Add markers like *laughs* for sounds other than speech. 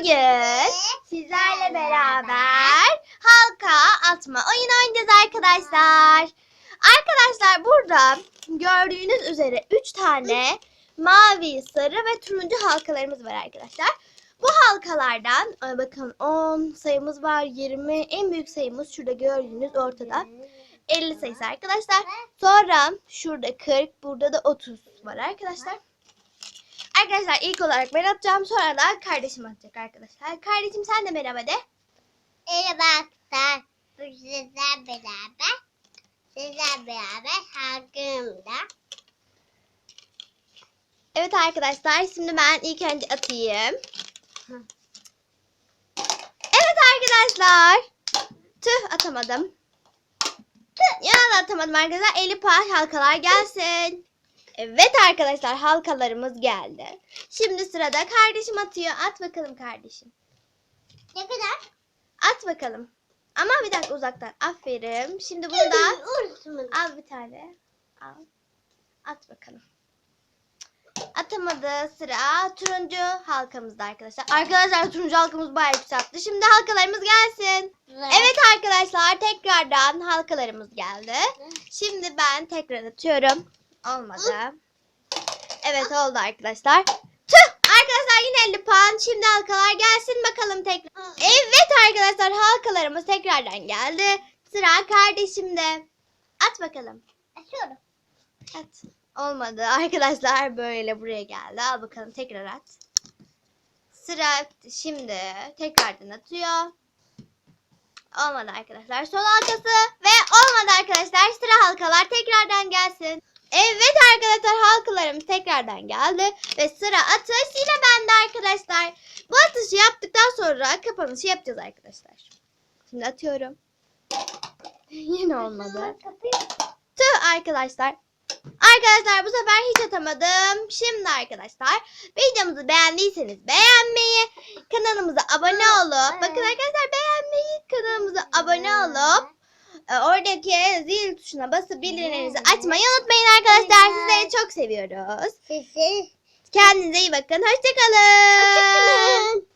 Bugün sizlerle beraber halka atma oyun oynayacağız arkadaşlar. Arkadaşlar burada gördüğünüz üzere 3 tane mavi, sarı ve turuncu halkalarımız var arkadaşlar. Bu halkalardan e, bakın 10 sayımız var, 20 en büyük sayımız şurada gördüğünüz ortada 50 sayısı arkadaşlar. Sonra şurada 40, burada da 30 var arkadaşlar. Arkadaşlar ilk olarak ben atacağım sonra da kardeşim atacak arkadaşlar. Kardeşim sen de merhaba de. Merhaba arkadaşlar. Bu sizler beraber. Sizler beraber halkımda. Evet arkadaşlar şimdi ben ilk önce atayım. Evet arkadaşlar. Tüh atamadım. Tüh ya atamadım arkadaşlar. 50 puan halkalar gelsin. Evet arkadaşlar halkalarımız geldi. Şimdi sırada kardeşim atıyor. At bakalım kardeşim. Ne kadar? At bakalım. Ama bir dakika uzaktan. Aferin. Şimdi bunu da al bir tane. Al. At bakalım. Atamadı sıra turuncu halkamızda arkadaşlar. Arkadaşlar turuncu halkamız bayağı yükseltti. Şimdi halkalarımız gelsin. Evet arkadaşlar tekrardan halkalarımız geldi. Şimdi ben tekrar atıyorum. Olmadı. Evet oldu arkadaşlar. Tüh! Arkadaşlar yine 50 puan. Şimdi halkalar gelsin bakalım tekrar. Evet arkadaşlar halkalarımız tekrardan geldi. Sıra kardeşimde. At bakalım. Açıyorum. At. Olmadı. Arkadaşlar böyle buraya geldi. Al bakalım tekrar at. Sıra şimdi tekrardan atıyor. Olmadı arkadaşlar. Sol halkası ve olmadı arkadaşlar. Sıra halkalar tekrardan gelsin. Evet arkadaşlar halkalarımız tekrardan geldi. Ve sıra atış yine bende arkadaşlar. Bu atışı yaptıktan sonra kapanışı yapacağız arkadaşlar. Şimdi atıyorum. *laughs* yine olmadı. Tüh arkadaşlar. Arkadaşlar bu sefer hiç atamadım. Şimdi arkadaşlar videomuzu beğendiyseniz beğenmeyi, kanalımıza abone olup bakın arkadaşlar beğenmeyi, kanalımıza abone olup oradaki zil tuşuna basıp bildirimlerinizi açmayı unutmayın arkadaşlar. Sizleri çok seviyoruz. Sizi. Kendinize iyi bakın. Hoşçakalın. Hoşçakalın.